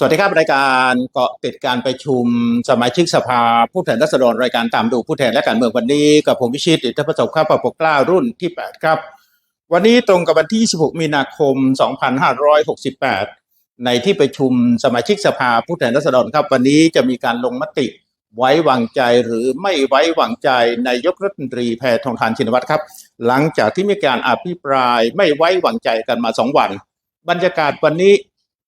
สวัสดีครับ รายการเกาะติดการประชุมสมาชิกสภาผู้แทนราษฎรรายการตามดูผู้แทนและการเมืองวันนี้ กับผมวิชิตอิทธิประสบข้าประปกกล้ารุ่นที่ 8 ครับ วันนี้ตรงกับวันที่26มีนาคม 2568 ในที่ประชุมสมาชิกสภาผู้แทนราษฎรครับ วันนี้จะมีการลงมติไว้วางใจหรือไม่ไว้วางใจนายกรัฐมนตรีแพทองทานชินวัตรครับ หลังจากที่มีการอภิปรายไม่ไว้วางใจกันมาสองวัน บรรยากาศวันนี้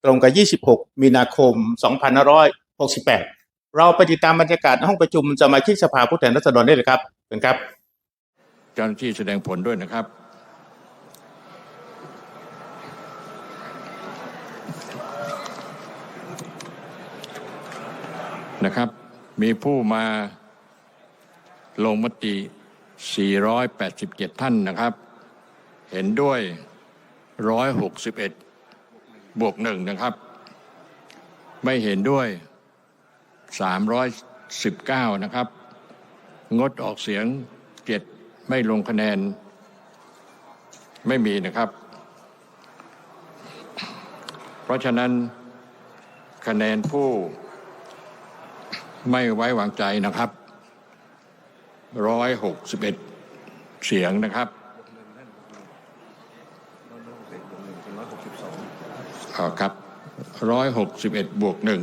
ตรงกับ 26 มีนาคม 2568 เราไปติดตามบรรยากาศห้องประชุมสมาชิกสภาผู้แทนราษฎรได้เลยครับเป็นครับ เจ้าหน้าที่แสดงผลด้วยนะครับ นะครับ มีผู้มาลงมติ 487 ท่านนะครับ เห็นด้วย 161 บวกหนึ่งนะครับ ไม่เห็นด้วย319นะครับ งดออกเสียงเจ็ดไม่ลงคะแนน ไม่มีนะครับ เพราะฉะนั้นคะแนนผู้ไม่ไว้วางใจนะครับร้อยหกสิบเอ็ดเสียงนะครับเอาครับร้อยหกสิบเอ็ดบวกหนึ่ง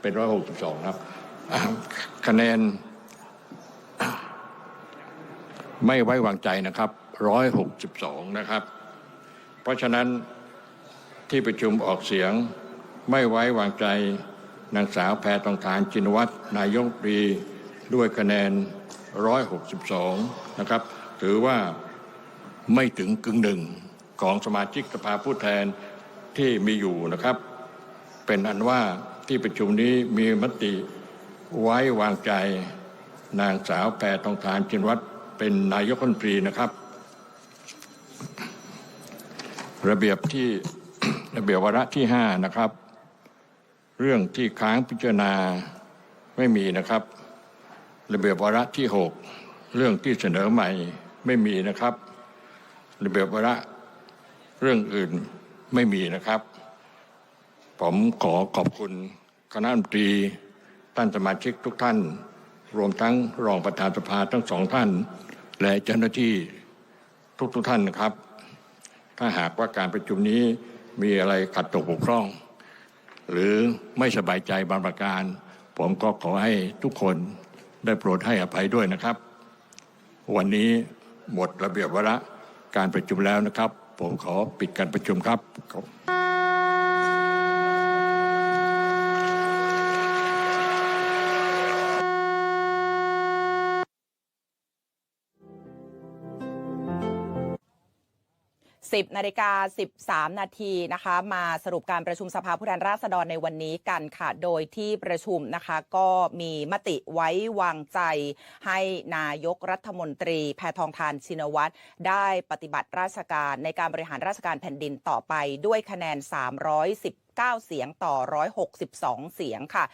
เป็นร้อยหกสิบสองครับ คะแนน ไม่ไว้วางใจนะครับร้อยหกสิบสองนะครับ เพราะฉะนั้นที่ประชุมออกเสียงไม่ไว้วางใจนางสาวแพทองทานจินวัตรนายกรีด้วยคะแนนร้อยหกสิบสองนะครับ ถือว่าไม่ถึงกึ่งหนึ่งของสมาชิกสภาผู้แทน ที่มีอยู่นะครับ เป็นอันว่าที่ประชุมนี้มีมติไว้วางใจนางสาวแพรทองทานจินวัตรเป็นนายกรัฐมนตรีนะครับ ระเบียบที่ระเบียบวาระที่ห้านะครับ เรื่องที่ค้างพิจารณาไม่มีนะครับ ระเบียบวาระที่หกเรื่องที่เสนอใหม่ไม่มีนะครับ ระเบียบวาระเรื่องอื่น ไม่มีนะครับ ผมขอขอบคุณคณะรัฐมนตรีท่านสมาชิกทุกท่าน รวมทั้งรองประธานสภาทั้งสองท่าน และเจ้าหน้าที่ทุกทุกๆท่านนะครับ ถ้าหากว่าการประชุมนี้มีอะไรขัดตกบกพร่อง หรือไม่สบายใจบางประการ ผมก็ขอให้ทุกคนได้โปรดให้อภัยด้วยนะครับ วันนี้หมดระเบียบวาระการประชุมแล้วนะครับ ผมขอปิดการประชุมครับ 10นาฬิกา13 นาทีนะคะมาสรุปการประชุมสภาผู้แทนราษฎรในวันนี้กันค่ะ โดยที่ประชุมนะคะก็มีมติไว้วางใจ ให้นายกรัฐมนตรี แพทองทานชินวัตรได้ปฏิบัติราชการในการบริหารราชการแผ่นดินต่อไปด้วยคะแนน 319 เสียงต่อ 162 เสียงค่ะ